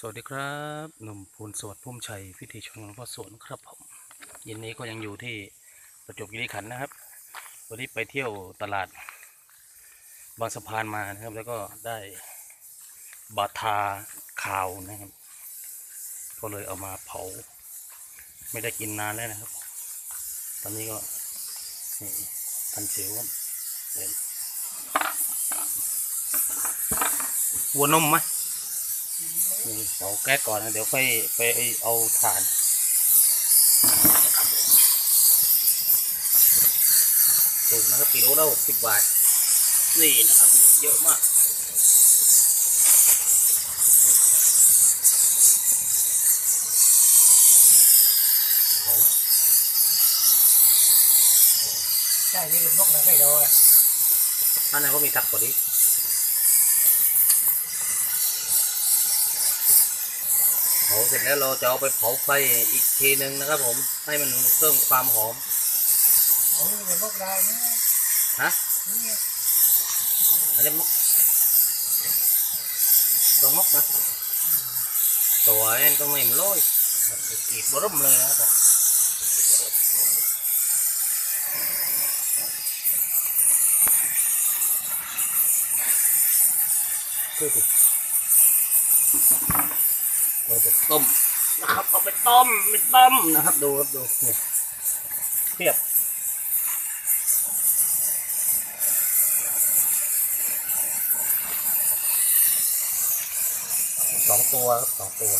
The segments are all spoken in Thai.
สวัสดีครับหนุ่มพูนสวัสดิ์พุ่มชัยพิธีชนหลวงพ่อสวนครับผมย็นนี้ก็ยังอยู่ที่ประจวบคีรีขันธ์นะครับ วันนี้ไปเที่ยวตลาด บางสะพานมานะครับ แล้วก็ได้บาทาข่าวนะครับ ก็เลยเอามาเผา ไม่ได้กินนานแล้วนะครับ ตอนนี้ก็นี่พันเสียวเดี๋ยววัวนมไหม นี่เผาแก๊สก่อนนะเดี๋ยวค่อยไปเอาถ่านถูกนะครับกิโลละหกสิบบาท นี่นะครับ เยอะมากเผาใช่นี่เป็นนกนะไก่ดอยอันนั้นก็มีทักกว่านี้ ผาเสร็จแล้วเราจะเอาไปเผาไฟอีกทีหนึ่งนะครับผมให้มันเพิ่มความหอมโอ้ยเป็นนกได้เนี่ยฮะนี่อันนี้มกตัวมกนะตัวนี้ต้องไม่มนลอยกรีดบรมเลยนะครับคือสิ เราจะต้มนะครับเอาไปต้มไปต้มนะครับ ดูครับดูเนี่ยเทียบสองตัวครับสองตัว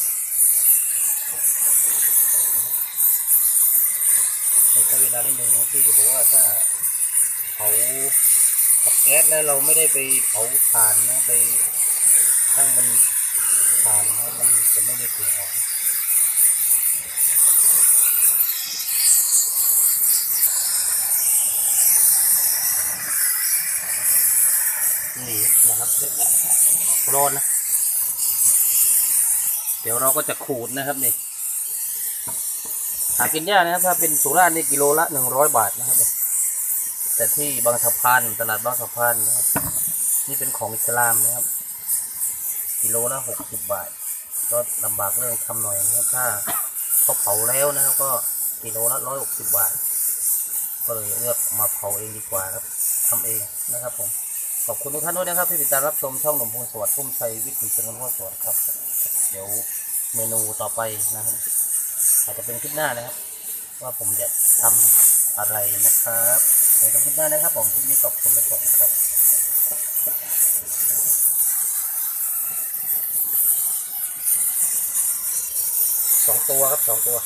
ใช้เวลาได้หนึ่งที่บอกว่าถ้าเผากับแก๊สแล้วเราไม่ได้ไปเผาถ่านนะไปตั้งมัน ถ่านนะมันจะไม่ได้เสียงออกนี่นะครับร้อนนะ เดี๋ยวเราก็จะขูดนะครับนี่หากินยากนะครับ ถ้าเป็นสุราษฎร์นี่กิโลละหนึ่งร้อยบาทนะครับ แต่ที่บางสะพานตลาดบางสะพานนะครับ นี่เป็นของอิสลามนะครับ กิโลละหกสิบบาท ก็ลำบากเรื่องทำหน่อยนะครับถ้าเขาเผาแล้วนะครับก็กิโลละร้อยหกสิบบาท ก็เลยเลือกมาเผาเองดีกว่าครับทำเองนะครับผมขอบคุณทุกท่านด้วยนะครับที่ติดตามรับชมช่องหนุ่มพูนสวัสดิ์พุ่มชัยวิถีชนวนพ่อสวนครับ เดี๋ยวเมนูต่อไปนะครับ อาจจะเป็นคลิปหน้านะครับ ว่าผมจะทำอะไรนะครับเดี๋ยวกันคลิปหน้านะครับ ผมคลิปนี้ขอบคุณและสวัสดีครับ สองตัวครับสองตัว